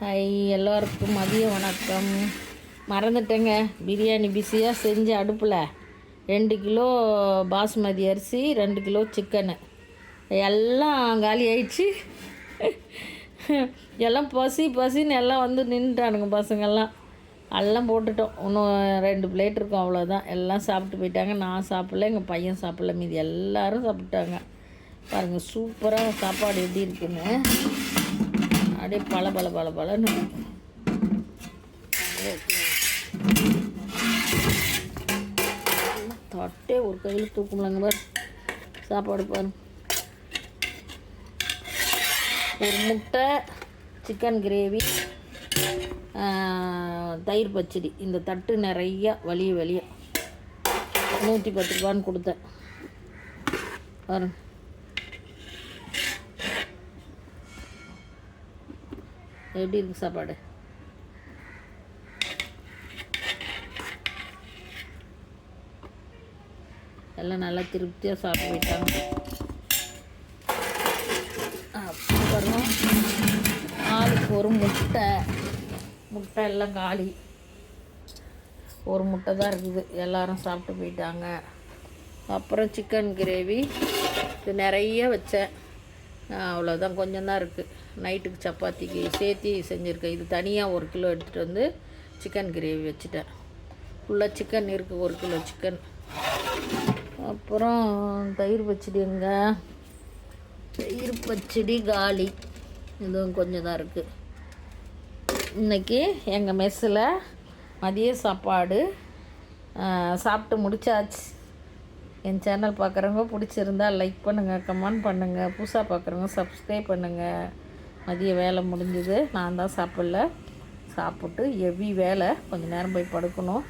Hi எல்லோருக்கும் மதிய வணக்கம். மறந்துட்டேங்க பிரியாணி பிஸியாக செஞ்சு அடுப்பில். ரெண்டு கிலோ பாஸ்மதி அரிசி ரெண்டு கிலோ சிக்கனு. எல்லாம் காலி ஆயிடுச்சு. எல்லாம் பசி பசின்னு எல்லாம் வந்து நின்றுட்டானுங்க பசங்கள்லாம். எல்லாம் போட்டுட்டோம். இன்னும் ரெண்டு பிளேட் இருக்கும் அவ்வளோதான் எல்லாம் சாப்பிட்டு போயிட்டாங்க. நான் சாப்பிடல எங்கள் பையன் சாப்பிடல. மீதி எல்லோரும் சாப்பிட்டாங்க. பாருங்கள் சூப்பராக சாப்பாடு எப்படி இருக்குன்னு. அப்படியே பல பல பல பலன்னு தட்டே ஒரு கையில் தூக்கும்லங்க பாரு. சாப்பாடு பாரு. ஒரு முட்டை சிக்கன் கிரேவி தயிர் பச்சடி. இந்த தட்டு நிறைய வலிய வலிய. நூற்றி பத்து ரூபான்னு கொடுத்தேன். பாருங்க. எப்படி இருக்கு சாப்பாடு? எல்லாம் நல்லா திருப்தியாக சாப்பிட்டு போயிட்டாங்க அப்புறம் ஆளுக்கு ஒரு முட்டை. முட்டை எல்லாம் காலி. ஒரு முட்டை தான் இருக்குது. எல்லாரும் சாப்பிட்டு போயிட்டாங்க. அப்புறம் சிக்கன் கிரேவி இது நிறைய வச்சேன். அவ்வளோதான் கொஞ்சம் தான் இருக்குது நைட்டுக்கு சப்பாத்திக்கு சேர்த்தி செஞ்சுருக்கேன். இது தனியாக ஒரு கிலோ எடுத்துகிட்டு வந்து சிக்கன் கிரேவி வச்சுட்டேன். ஃபுல்லாக சிக்கன் இருக்குது ஒரு கிலோ சிக்கன் அப்புறம் தயிர் பச்சடி எங்கே? தயிர் பச்சடி காலி. இதுவும் கொஞ்சம் தான் இருக்குது இன்றைக்கி எங்கள் மெஸ்ஸில் மதிய சாப்பாடு சாப்பிட்டு முடிச்சாச்சு. என் சேனல் பார்க்குறவங்க பிடிச்சிருந்தா லைக் பண்ணுங்கள் கமெண்ட் பண்ணுங்கள் புதுசாக பார்க்குறவங்க சப்ஸ்கிரைப் பண்ணுங்கள் மதிய வேலை முடிஞ்சுது. நான் தான் சாப்பிடல. சாப்பிட்டு ஹெவி வேலை. கொஞ்சம் நேரம் போய் படுக்கணும்.